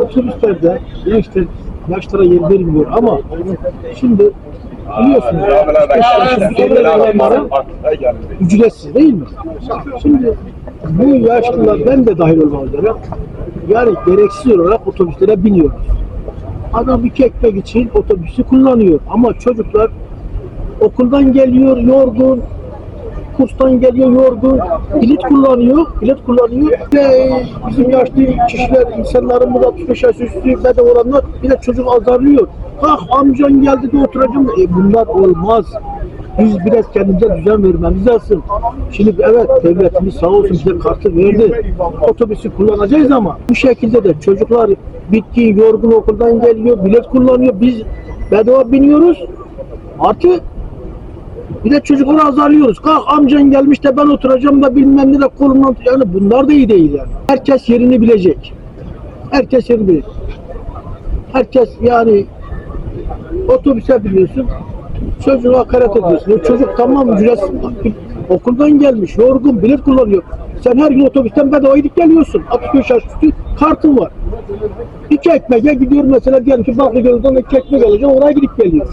Otobüslerde gençler yaşlara yer verilmiyor ama şimdi biliyorsunuz 65 yaşın üzerinde olanlara ücretsiz değil mi? Şimdi bu yaşlılar ben de dahil olmak üzere yani gereksiz olarak otobüslere biniyoruz. Adam iki ekmek için otobüsü kullanıyor ama çocuklar okuldan geliyor yorgun, kurstan geliyor yorgun, bilet kullanıyor, bilet kullanıyor. Ve bizim yaşlı kişiler, insanlarımız 65 yaş üstü bedel olanlar bir de çocuk azarlıyor. Kalk amcan geldi de oturacağım. E bunlar olmaz. Biz biraz kendimize düzen vermemiz lazım. Şimdi evet devletimiz sağ olsun bize kartı verdi. Otobüsü kullanacağız ama bu şekilde de çocuklar bitkin, yorgun okuldan geliyor, bilet kullanıyor. Biz bedava biniyoruz. Artı bir de çocukları azarlıyoruz. Kalk amcan gelmiş de ben oturacağım da bilmem ne de kolumdan yani bunlar da iyi değil yani. Herkes yerini bilecek. Herkes yerini bilecek. Herkes yani otobüse biniyorsun. Çocuğa hakaret ediyorsun. O çocuk tamam ücretsiz okuldan gelmiş, yorgun, bilet kullanıyor. Sen her gün otobüsten bedava gidip geliyorsun. 65 yaş kartın var. İki ekmeğe gidiyor mesela diyelim ki Bakırgöl'den iki ekmek alacağım oraya gidip geliyor.